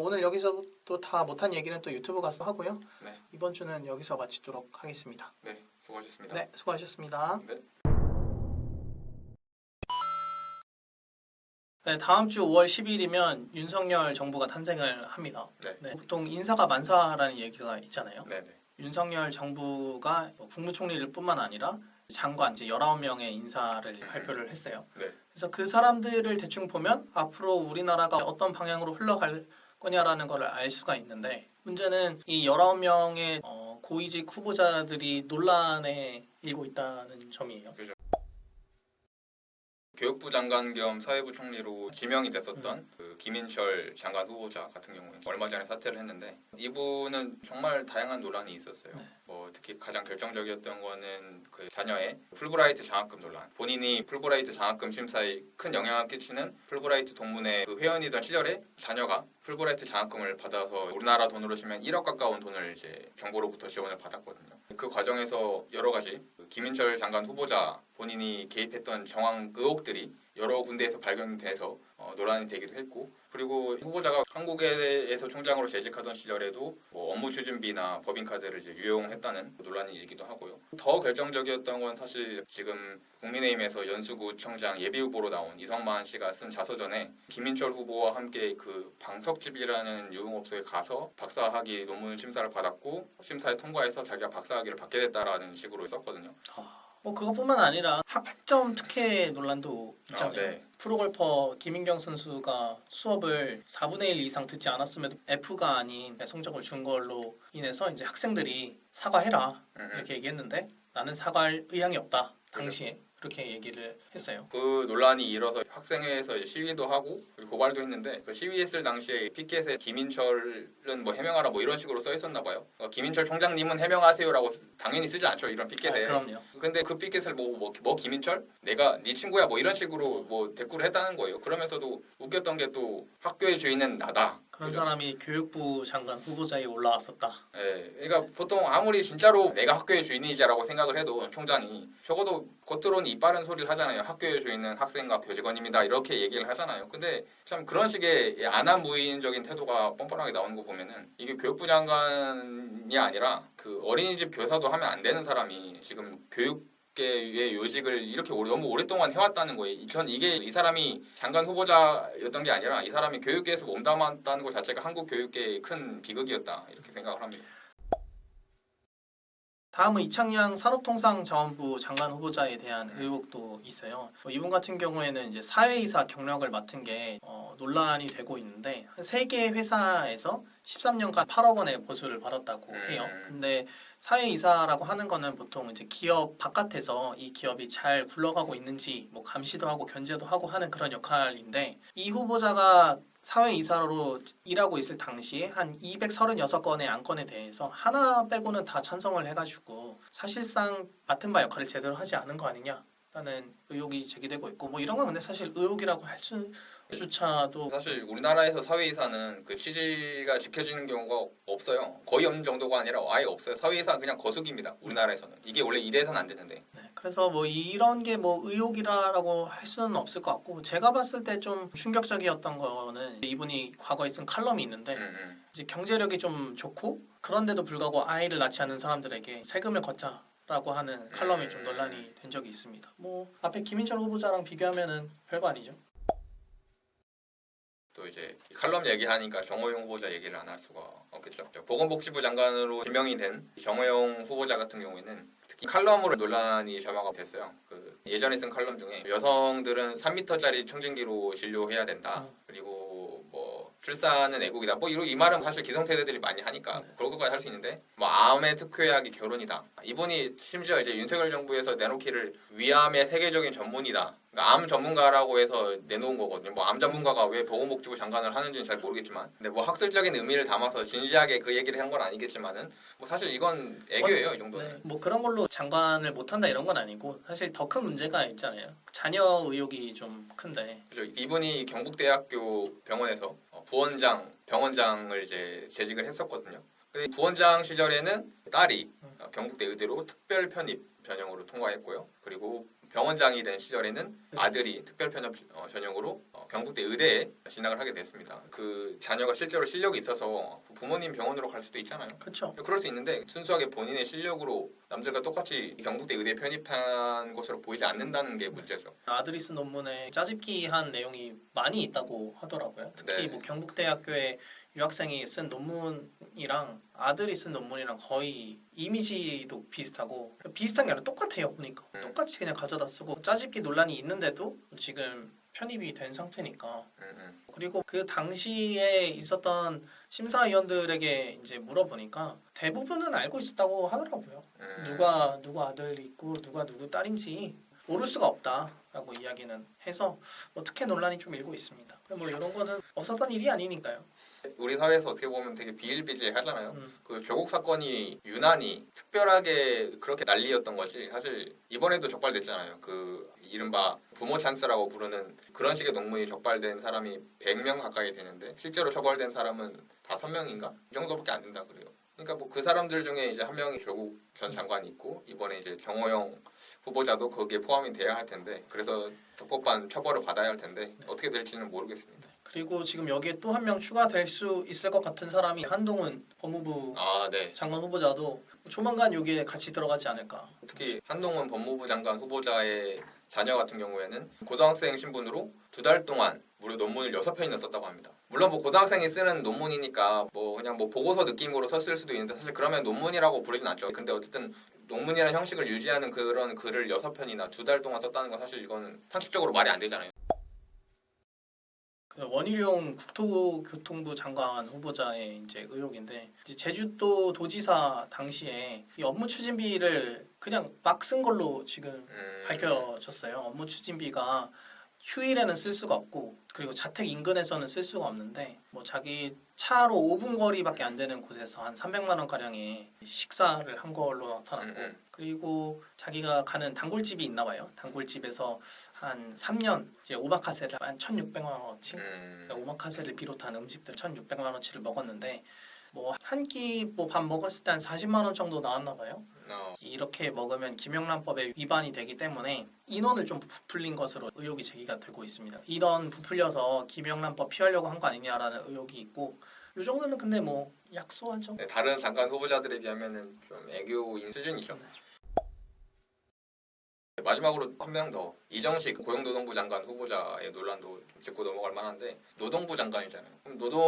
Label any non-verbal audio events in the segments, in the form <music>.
오늘 여기서 또다 못한 얘기는 또 유튜브 가서 하고요. 네. 이번 주는 여기서 마치도록 하겠습니다. 네, 수고하셨습니다. 네, 수고하셨습니다. 네. 네, 다음 주 5월 10일이면 윤석열 정부가 탄생을 합니다. 네. 보통 인사가 만사라는 얘기가 있잖아요. 네, 네. 윤석열 정부가 국무총리를 뿐만 아니라 장관 이제 19명의 인사를 발표를 했어요. 네. 그래서 그 사람들을 대충 보면 앞으로 우리나라가 어떤 방향으로 흘러갈 거냐라는 걸 알 수가 있는데 문제는 이 19명의 어, 고위직 후보자들이 논란에 일고 있다는 점이에요. 교육부 장관 겸 사회부 총리로 지명이 됐었던 그 김인철 장관 후보자 같은 경우에 얼마 전에 사퇴를 했는데 이분은 정말 다양한 논란이 있었어요. 네. 뭐 특히 가장 결정적이었던 거는 그 자녀의 풀브라이트 장학금 논란. 본인이 풀브라이트 장학금 심사에 큰 영향을 끼치는 풀브라이트 동문회 그 회원이던 시절에 자녀가 풀브라이트 장학금을 받아서 우리나라 돈으로 치면 1억 가까운 돈을 이제 정부로부터 지원을 받았거든요. 그 과정에서 여러 가지 그 김인철 장관 후보자 본인이 개입했던 정황 의혹들이 여러 군데에서 발견돼서 어, 논란이 되기도 했고 그리고 후보자가 한국에서 총장으로 재직하던 시절에도 뭐 업무 추진비나 법인카드를 이제 유용했다는 논란이 일기도 하고요. 더 결정적이었던 건 사실 지금 국민의힘에서 연수구청장 예비후보로 나온 이성만 씨가 쓴 자서전에 김인철 후보와 함께 그 방석집이라는 유흥업소에 가서 박사학위 논문 심사를 받았고 심사에 통과해서 자기가 박사학위를 받게 됐다라는 식으로 썼거든요. 뭐 그것뿐만 아니라 학점 특혜 논란도 아, 있잖아요. 네. 프로골퍼 김인경 선수가 수업을 4분의 1 이상 듣지 않았음에도 F가 아닌 성적을 준 걸로 인해서 이제 학생들이 사과해라. 이렇게 얘기했는데 나는 사과할 의향이 없다 당시에 그렇게 얘기를 했어요. 그 논란이 일어서 학생회에서 시위도 하고 고발도 했는데 그 시위했을 당시에 피켓에 김인철은 뭐 해명하라 뭐 이런 식으로 써 있었나 봐요. 그러니까 김인철 총장님은 해명하세요라고 쓰- 당연히 쓰지 않죠 이런 피켓에. 아, 그럼요. 근데 그 피켓을 뭐, 뭐, 뭐 김인철? 내가 네 친구야 뭐 이런 식으로 뭐 대꾸를 했다는 거예요. 그러면서도 웃겼던 게 또 학교의 주인은 나다. 그런? 사람이 교육부 장관 후보자에 올라왔었다. 예, 그러니까 보통 아무리 진짜로 내가 학교의 주인이지라고 생각을 해도 총장이 적어도 겉으로는 이 빠른 소리를 하잖아요. 학교의 주인은 학생과 교직원입니다. 이렇게 얘기를 하잖아요. 근데 참 그런 식의 안한무인적인 태도가 뻔뻔하게 나오는 거 보면은 이게 교육부 장관이 아니라 그 어린이집 교사도 하면 안 되는 사람이 지금 교육 의 요직을 이렇게 오래- 너무 오랫동안 해왔다는 거예요. 전 이게 이 사람이 장관 후보자였던 게 아니라 이 사람이 교육계에서 몸담았다는 것 자체가 한국 교육계의 큰 비극이었다 이렇게 생각을 합니다. 다음은 이창양 산업통상자원부 장관 후보자에 대한 의혹도 있어요. 뭐 이분 같은 경우에는 이제 사회이사 경력을 맡은 게 어, 논란이 되고 있는데 한 세 개 회사에서 13년간 8억 원의 보수를 받았다고 음. 해요. 근데 사회이사라고 하는 거는 보통 이제 기업 바깥에서 이 기업이 잘 굴러가고 있는지 뭐 감시도 하고 견제도 하고 하는 그런 역할인데 이 후보자가 사회이사로 일하고 있을 당시에 한 236건의 안건에 대해서 하나 빼고는 다 찬성을 해가지고 사실상 맡은 바 역할을 제대로 하지 않은 거 아니냐라는 의혹이 제기되고 있고 뭐 이런 건 근데 사실 의혹이라고 할 수 조차도 사실 우리나라에서 사회이사는 그 취지가 지켜지는 경우가 없어요. 거의 없는 정도가 아니라 아예 없어요. 사회이사는 그냥 거수기입니다. 우리나라에서는 이게 원래 이래서는 안 되는데. 네, 그래서 뭐 이런 게 뭐 의혹이라고 할 수는 없을 것 같고 제가 봤을 때 좀 충격적이었던 거는 이분이 과거에 쓴 칼럼이 있는데 음, 음. 이제 경제력이 좀 좋고 그런데도 불구하고 아이를 낳지 않는 사람들에게 세금을 걷자 라고 하는 칼럼이 좀 논란이 된 적이 있습니다. 뭐 앞에 김인철 후보자랑 비교하면은 별거 아니죠. 또 이제 이 칼럼 얘기하니까 정호영 후보자 얘기를 안 할 수가 없겠죠. 보건복지부 장관으로 지명이 된 정호영 후보자 같은 경우에는 특히 칼럼으로 논란이 점화가 됐어요. 그 예전에 쓴 칼럼 중에 여성들은 3m짜리 청진기로 진료해야 된다. 음. 그리고 뭐 출산은 애국이다. 뭐 이 말은 사실 기성세대들이 많이 하니까 네. 그런 것까지 할 수 있는데 뭐 암의 특효약이 결혼이다. 이분이 심지어 이제 윤석열 정부에서 내놓기를 위암의 세계적인 전문이다. 그러니까 암 전문가라고 해서 내놓은 거거든요. 뭐 암 전문가가 왜 보건복지부 장관을 하는지는 잘 모르겠지만, 근데 뭐 학술적인 의미를 담아서 진지하게 그 얘기를 한 건 아니겠지만은, 뭐 사실 이건 애교예요 이 정도는. 네, 뭐 그런 걸로 장관을 못한다 이런 건 아니고 사실 더 큰 문제가 있잖아요. 자녀 의혹이 좀 큰데 그죠. 이분이 경북대학교 병원에서 어, 부원장, 병원장을 이제 재직을 했었거든요. 근데 부원장 시절에는 딸이 어, 경북대 의대로 특별 편입 전형으로 통과했고요. 그리고 병원장이 된 시절에는 아들이 특별 편협 어, 전형으로 어, 경북대 의대에 진학을 하게 됐습니다. 그 자녀가 실제로 실력이 있어서 부모님 병원으로 갈 수도 있잖아요. 그렇죠. 그럴 수 있는데 순수하게 본인의 실력으로 남들과 똑같이 경북대 의대에 편입한 것으로 보이지 않는다는 게 문제죠. 아들이 쓴 논문에 짜집기한 내용이 많이 있다고 하더라고요. 특히 네. 뭐 경북대학교의 유학생이 쓴 논문이랑 아들이 쓴 논문이랑 거의 이미지도 비슷하고 비슷한 게 아니라 똑같아요 보니까 음. 똑같이 그냥 가져다 쓰고 짜집기 논란이 있는데도 지금 편입이 된 상태니까 음, 음. 그리고 그 당시에 있었던 심사위원들에게 이제 물어보니까 대부분은 알고 있었다고 하더라고요. 음. 누가 누구 아들이 있고 누가 누구 딸인지 모를 수가 없다라고 이야기는 해서 뭐 특혜 논란이 좀 일고 있습니다. 뭐 이런 거는 없었던 일이 아니니까요. 우리 사회에서 어떻게 보면 되게 비일비재하잖아요. 음. 그 조국 사건이 유난히 특별하게 그렇게 난리였던 것이 사실 이번에도 적발됐잖아요. 그 이른바 부모 찬스라고 부르는 그런 식의 논문이 적발된 사람이 100명 가까이 되는데 실제로 처벌된 사람은 5명인가? 이 정도밖에 안 된다 그래요. 그러니까 뭐 그 사람들 중에 이제 한 명이 조국 전 장관이 있고 이번에 이제 정호영 후보자도 거기에 포함이 돼야 할 텐데 그래서 적법한 처벌을 받아야 할 텐데 어떻게 될지는 모르겠습니다. 그리고 지금 여기에 또 한 명 추가될 수 있을 것 같은 사람이 한동훈 법무부 아 네. 장관 후보자도 조만간 여기에 같이 들어가지 않을까. 특히 한동훈 법무부 장관 후보자의 자녀 같은 경우에는 고등학생 신분으로 두 달 동안 무려 논문을 여섯 편이나 썼다고 합니다. 물론 뭐 고등학생이 쓰는 논문이니까 뭐 그냥 뭐 보고서 느낌으로 썼을 수도 있는데 사실 그러면 논문이라고 부르진 않죠. 근데 어쨌든 논문이라는 형식을 유지하는 그런 글을 여섯 편이나 두 달 동안 썼다는 건 사실 이거는 상식적으로 말이 안 되잖아요. 그 원희룡 국토교통부 장관 후보자의 이제 의혹인데 이제 제주도 도지사 당시에 이 업무 추진비를 그냥 막 쓴 걸로 지금 음, 밝혀졌어요. 업무 추진비가 휴일에는 쓸 수가 없고 그리고 자택 인근에서는 쓸 수가 없는데 뭐 자기 차로 5분 거리밖에 안 되는 곳에서 한 300만 원 가량의 식사를 한 걸로 나타났고 음, 음. 그리고 자기가 가는 단골집이 있나 봐요. 단골집에서 한 3년 이제 오마카세를 한 1,600만 원어치 음, 오마카세를 비롯한 음식들 1,600만 원어치를 먹었는데 뭐 한 끼 뭐 밥 먹었을 때 한 40만 원 정도 나왔나 봐요. 어, 이렇게 먹으면 김영란법에 위반이 되기 때문에 인원을 좀 부풀린 것으로 의혹이 제기가 되고 있습니다. 인원 부풀려서 김영란법 피하려고 한 거 아니냐라는 의혹이 있고 이 정도는 근데 뭐 약소하죠. 네, 다른 장관 후보자들에 비하면은 좀 애교인 수준이죠. 네, 마지막으로 한 명 더 이정식 고용노동부 장관 후보자의 논란도 짚고 넘어갈 만한데 노동부 장관이잖아요. 그럼 노동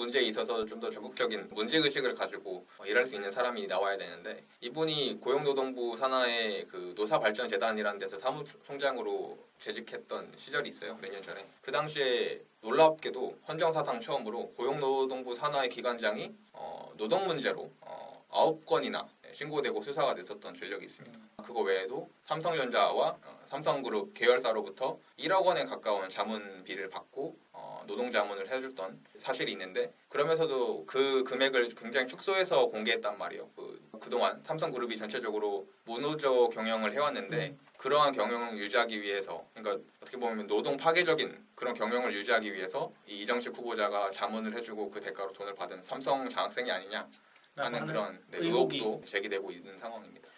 문제에 있어서 좀 더 적극적인 문제 의식을 가지고 어, 일할 수 있는 사람이 나와야 되는데 이분이 고용노동부 산하의 그 노사발전재단이라는 데서 사무총장으로 재직했던 시절이 있어요 몇 년 전에 그 당시에 놀랍게도 헌정사상 처음으로 고용노동부 산하의 기관장이 어, 노동 문제로 어, 아홉 건이나 신고되고 수사가 됐었던 전력이 있습니다. 그거 외에도 삼성전자와 어, 삼성그룹 계열사로부터 1억 원에 가까운 자문비를 받고 어, 노동자문을 해줬던 사실이 있는데 그러면서도 그 금액을 굉장히 축소해서 공개했단 말이에요. 그, 그동안 삼성그룹이 전체적으로 무노조 경영을 해왔는데 그러한 경영을 유지하기 위해서 그러니까 어떻게 보면 노동 파괴적인 그런 경영을 유지하기 위해서 이 이정식 후보자가 자문을 해주고 그 대가로 돈을 받은 삼성 장학생이 아니냐 하는 그런 네, 의혹이. 의혹도 제기되고 있는 상황입니다.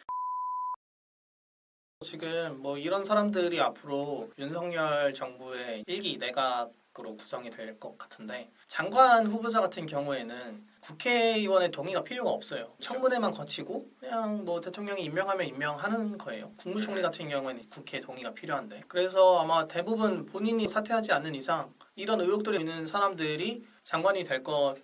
지금 뭐 이런 사람들이 앞으로 윤석열 정부의 일기 내각으로 구성이 될 것 같은데 장관 후보자 같은 경우에는 국회의원의 동의가 필요가 없어요. 청문회만 거치고 그냥 뭐 대통령이 임명하면 임명하는 거예요. 국무총리 같은 경우에는 국회 동의가 필요한데 그래서 아마 대부분 본인이 사퇴하지 않는 이상 이런 의혹들이 있는 사람들이 장관이 될것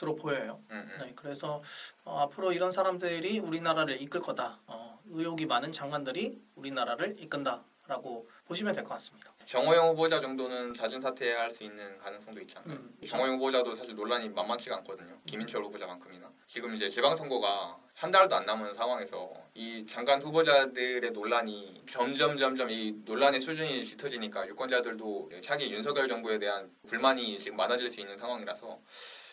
으로 보여요. 음, 음. 네, 그래서 어, 앞으로 이런 사람들이 우리나라를 이끌 거다. 어, 의혹이 많은 장관들이 우리나라를 이끈다라고 보시면 될 것 같습니다. 정호영 후보자 정도는 자진 사퇴할 수 있는 가능성도 있지 않나요? 음. 정호영 후보자도 사실 논란이 만만치가 않거든요. 김인철 후보자만큼이나 지금 이제 지방선거가 한 달도 안 남은 상황에서 이 장관 후보자들의 논란이 점점 점점 이 논란의 수준이 짙어지니까 유권자들도 차기 윤석열 정부에 대한 불만이 지금 많아질 수 있는 상황이라서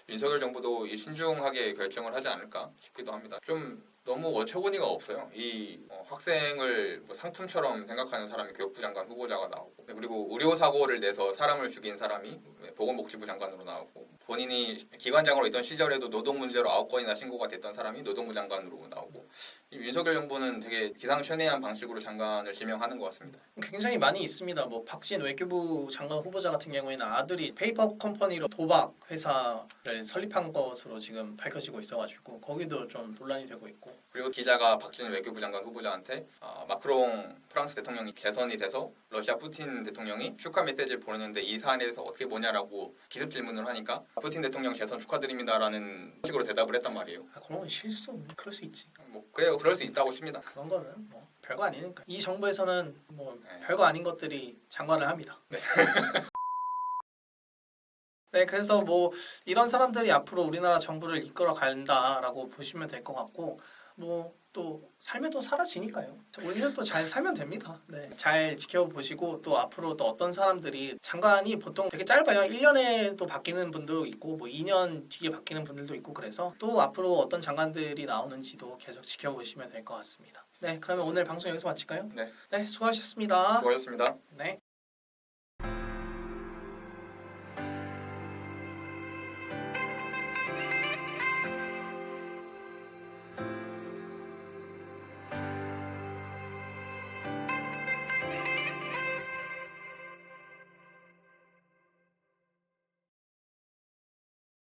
윤석열 정부도 이 신중하게 결정을 하지 않을까 싶기도 합니다. 좀 너무 어처구니가 없어요. 이 어, 학생을 뭐 상품처럼 생각하는 사람이 교육부 장관 후보자가 나오고 그리고 의료 사고를 내서 사람을 죽인 사람이 보건복지부 장관으로 나오고 본인이 기관장으로 있던 시절에도 노동 문제로 아홉 건이나 신고가 됐던 사람이 노동부 장관으로 나오고 이 윤석열 정부는 되게 기상천외한 방식으로 장관을 지명하는 것 같습니다. 굉장히 많이 있습니다. 뭐 박진 외교부 장관 후보자 같은 경우에는 아들이 페이퍼 컴퍼니로 도박 회사를 설립한 것으로 지금 밝혀지고 있어가지고 거기도 좀 논란이 되고 있고 그리고 기자가 박진 외교부 장관 후보자한테 어, 마크롱 프랑스 대통령이 재선이 돼서 러시아 푸틴 대통령이 축하 메시지를 보내는데 이 사안에 대해서 어떻게 보냐라고 기습 질문을 하니까 푸틴 대통령 재선 축하드립니다라는 식으로 대답을 했단 말이에요. 아, 그런 건 실수. 그럴 수 있지. 뭐 그래요, 그럴 수 있다고 칩니다. 그런 거는 뭐 별거 아니니까. 이 정부에서는 뭐 네. 별거 아닌 것들이 장관을 합니다. 네, <laughs> 그래서 뭐 이런 사람들이 앞으로 우리나라 정부를 이끌어 간다라고 보시면 될 것 같고 뭐 또 삶에 또 사라지니까요. 우리는 또 잘 살면 됩니다. 네, 잘 지켜보시고 또 앞으로 또 어떤 사람들이 장관이 보통 되게 짧아요. 1년에 또 바뀌는 분도 있고 뭐 2년 뒤에 바뀌는 분들도 있고 그래서 또 앞으로 어떤 장관들이 나오는지도 계속 지켜보시면 될 것 같습니다. 네, 그러면 오늘 방송 여기서 마칠까요? 네, 네, 수고하셨습니다. 수고하셨습니다. 네.